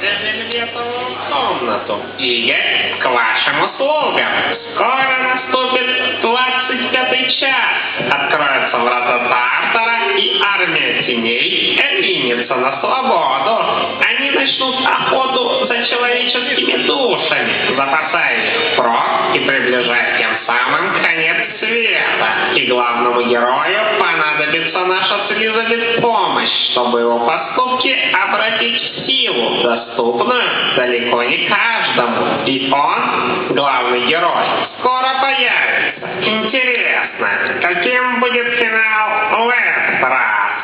Вельветовую комнату. И я к вашим услугам. Скоро наступит 25 час. Откроются врата Тартара, и армия теней ринется на свободу. Они начнут охоту за человеческими душами, запасая их впрок и приближая тем самым конец света. И главному герою понадобится наша с Элизабет помощь, чтобы его поступки обратить в силу, доступную далеко не каждому. И он, главный герой, скоро появится. Интересно, каким будет финал в этот раз?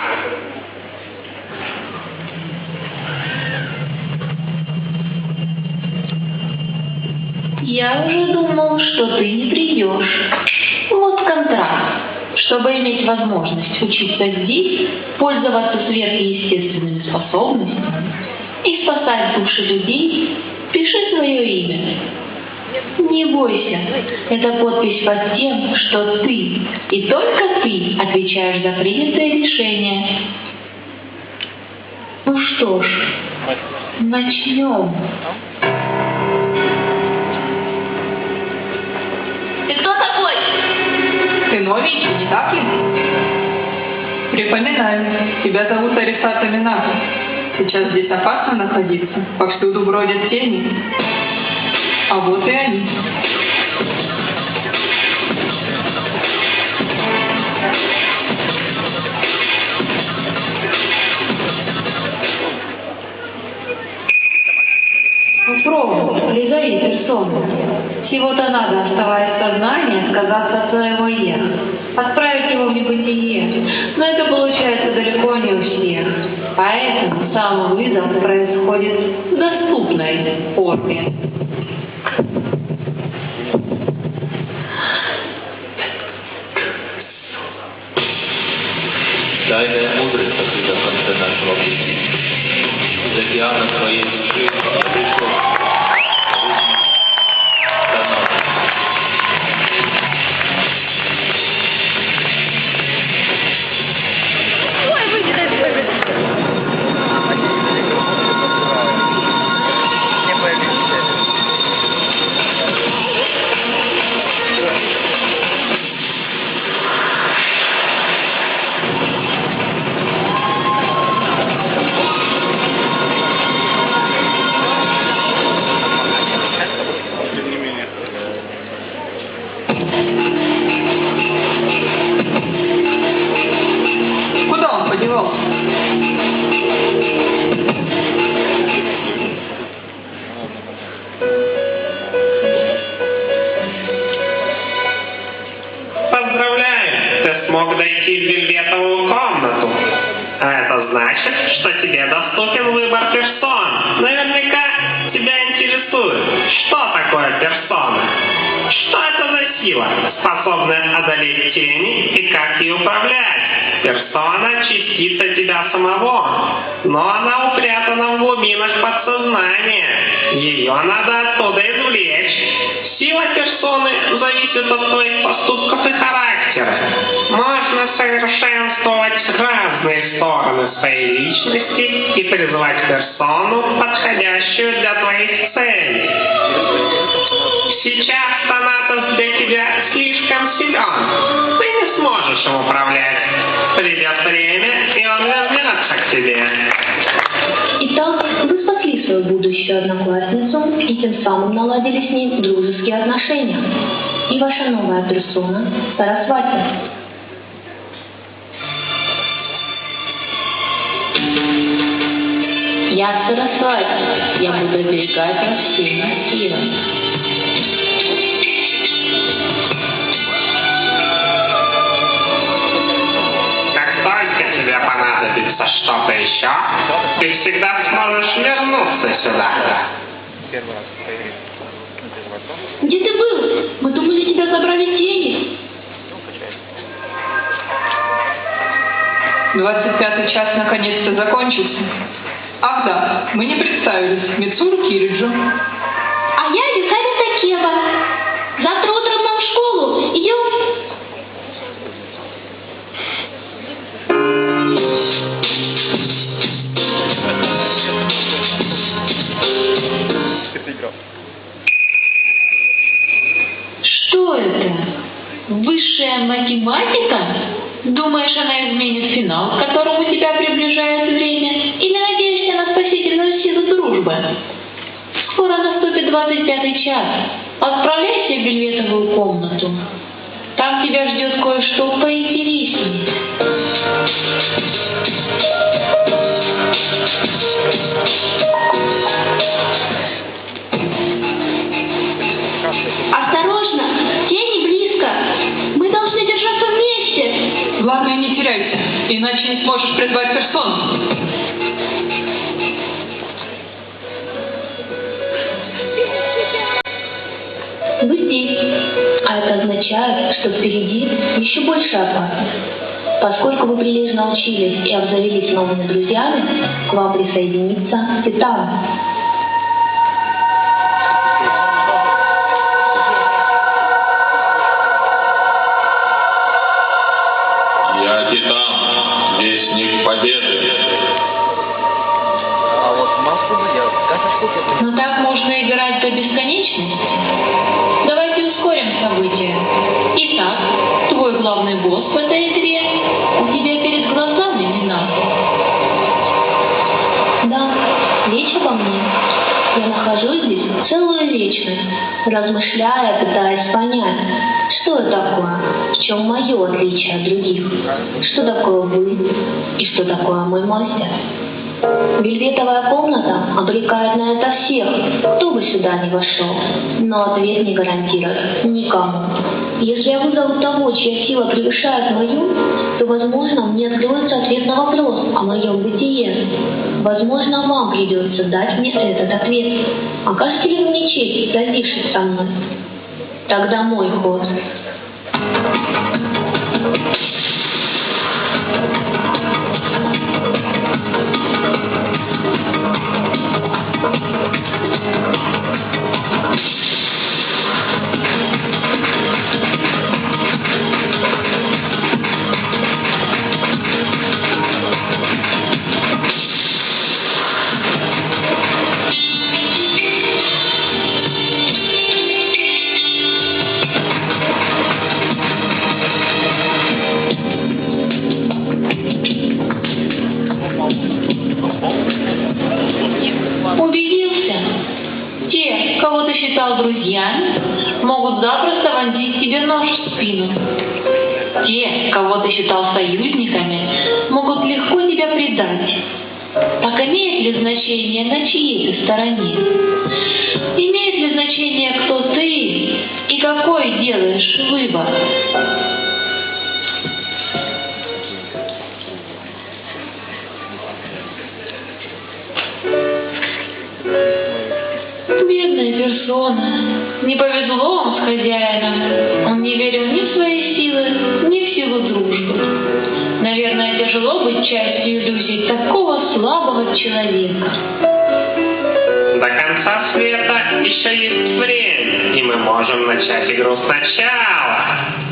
Я уже думал, что ты не придешь. Вот контракт. Чтобы иметь возможность учиться здесь, пользоваться сверхъестественными способностями и спасать души людей, пиши свое имя. Не бойся, это подпись под тем, что ты и только ты отвечаешь за принятое решение. Ну что ж, начнем. Ты новенький, не так ли? Припоминаю, тебя зовут Арисата Минато. Сейчас здесь опасно находиться, повсюду бродят тени. А вот и они. Попробуй, призови персону. Всего-то надо, оставаясь в сознании, отказаться от своего «я», отправить его в небытие. Но это получается далеко не у всех. Поэтому сам вызов происходит в доступной форме. Дай нам мудрость сокрыта в конце нашего. Из океана твоей души ты смог дойти в вельветовую комнату. А это значит, что тебе доступен выбор персон. Наверняка тебя интересует, что такое персона? Что это за сила, способная одолеть тени и как ей управлять? Персона — частица тебя самого, но она упрятана в глубинах подсознания. Ее надо оттуда извлечь. Сила персоны зависит от твоих поступков и характера. Можно совершенствовать разные стороны своей личности и призвать персону, подходящую для твоих целей. Сейчас Танатос для тебя слишком силен. Ты не сможешь им управлять. Придет время, и он вернется к тебе. Итак, свою будущую одноклассницу и тем самым наладили с ней дружеские отношения. И ваша новая персона – Сарасвати. Я Сарасвати. Я буду оберегать вас всеми силами. Еще, ты всегда сможешь вернуться сюда. Первый раз появился. Ну, без вопросов. Где ты был? Мы думали, тебя забрали тени. Ну, качается. 25 час наконец-то закончился. Ах да, мы не представились. Мицуру Кириджу. А я Что это? Высшая математика? Думаешь, она изменит финал, к которому тебя приближает время? Или надеешься на спасительную силу дружбы? Скоро наступит 25 час. Отправляйся в бельветовую комнату. Там тебя ждет кое-что поинтереснее. Иначе не сможешь призвать персон. Вы здесь. А это означает, что впереди еще больше опасность. Поскольку вы прилежно учились и обзавелись новыми друзьями, к вам присоединится Титан. Нахожусь здесь целую вечность, размышляя, пытаясь понять, что это такое, в чем мое отличие от других, что такое вы и что такое мой мастер. Вельветовая комната обрекает на это всех, кто бы сюда ни вошел. Но ответ не гарантирует никому. Если я вызову того, чья сила превышает мою, то, возможно, мне откроется ответ на вопрос о моем бытие. Возможно, вам придется дать мне этот ответ. Окажете ли вы мне честь, сразившись со мной? Тогда мой ход. Убедился? Тебе спину. Те, кого ты считал союзниками, могут легко тебя предать. Так имеет ли значение, на чьей ты стороне? Имеет ли значение, кто ты и какой делаешь выбор? Бедная персона. Не повезло вам с хозяином. Он не верил ни в свои силы, ни в силу дружбы. Наверное, тяжело быть частью иллюзий такого слабого человека. До конца света еще есть время, и мы можем начать игру сначала.